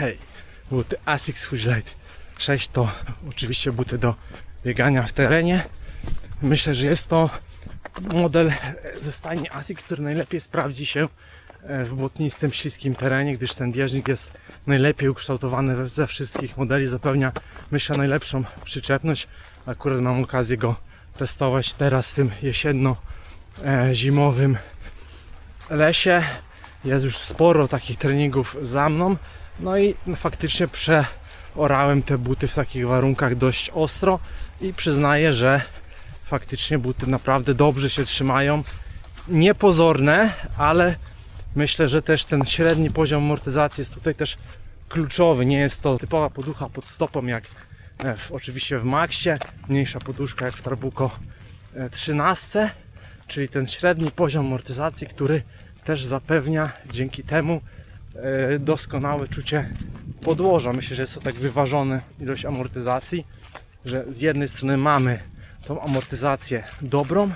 Hej, buty Asics Fusilite 6 to oczywiście buty do biegania w terenie. Myślę, że jest to model ze stajni Asics, który najlepiej sprawdzi się e, w błotnistym, śliskim terenie, gdyż ten bieżnik jest najlepiej ukształtowany ze wszystkich modeli, zapewnia myślę najlepszą przyczepność. Akurat mam okazję go testować teraz w tym jesienno-zimowym lesie. Jest już sporo takich treningów za mną. No i faktycznie przeorałem te buty w takich warunkach dość ostro i przyznaję, że faktycznie buty naprawdę dobrze się trzymają. Niepozorne, ale myślę, że też ten średni poziom amortyzacji jest tutaj też kluczowy. Nie jest to typowa poducha pod stopą jak e, w, oczywiście w Maxie, mniejsza poduszka jak w Trabuco e, 13, czyli ten średni poziom amortyzacji, który też zapewnia dzięki temu e, doskonałe czucie podłoża. Myślę, że jest to tak wyważona ilość amortyzacji, że z jednej strony mamy tą amortyzację dobrą,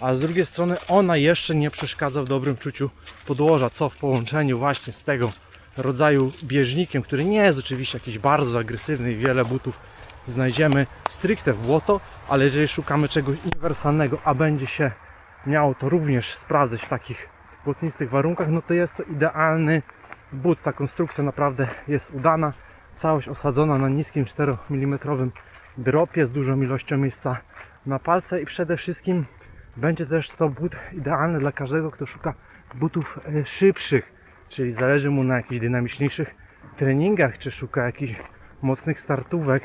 a z drugiej strony ona jeszcze nie przeszkadza w dobrym czuciu podłoża, co w połączeniu właśnie z tego rodzaju bieżnikiem, który nie jest oczywiście jakiś bardzo agresywny i wiele butów znajdziemy stricte w błoto, ale jeżeli szukamy czegoś uniwersalnego, a będzie się miało to również sprawdzać w takich błotnistych warunkach, no to jest to idealny but. Ta konstrukcja naprawdę jest udana. Całość osadzona na niskim 4 mm dropie z dużą ilością miejsca na palce i przede wszystkim będzie też to but idealny dla każdego, kto szuka butów e, szybszych, czyli zależy mu na jakichś dynamiczniejszych treningach, czy szuka jakichś mocnych startówek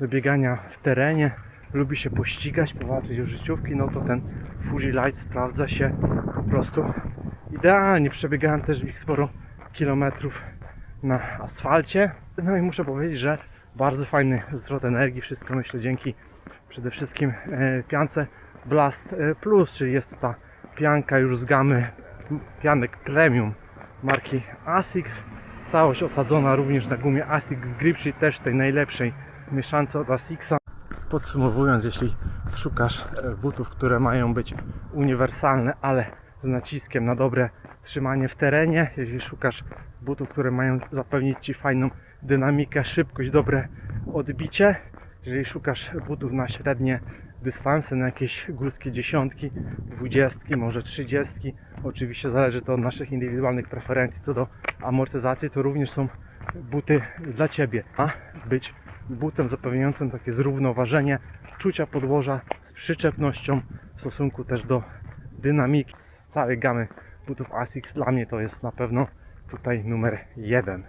do biegania w terenie, lubi się pościgać, powalczyć o życiówki, no to ten Fuji Light sprawdza się po prostu idealnie. Przebiegałem też ich sporo kilometrów na asfalcie. No i muszę powiedzieć, że bardzo fajny zwrot energii, wszystko myślę dzięki przede wszystkim e, piance Blast e, Plus, czyli jest to ta pianka już z gamy pianek premium marki Asics. Całość osadzona również na gumie Asics Grip, czyli też tej najlepszej mieszance od Asicsa. Podsumowując, jeśli szukasz e, butów, które mają być uniwersalne, ale naciskiem na dobre trzymanie w terenie, jeśli szukasz butów, które mają zapewnić Ci fajną dynamikę, szybkość, dobre odbicie, jeżeli szukasz butów na średnie dystanse, na jakieś górskie dziesiątki, dwudziestki, może trzydziestki, oczywiście zależy to od naszych indywidualnych preferencji co do amortyzacji, to również są buty dla Ciebie. Ma być butem zapewniającym takie zrównoważenie czucia podłoża z przyczepnością w stosunku też do dynamiki całej gamy butów Asics. Dla mnie to jest na pewno tutaj numer jeden.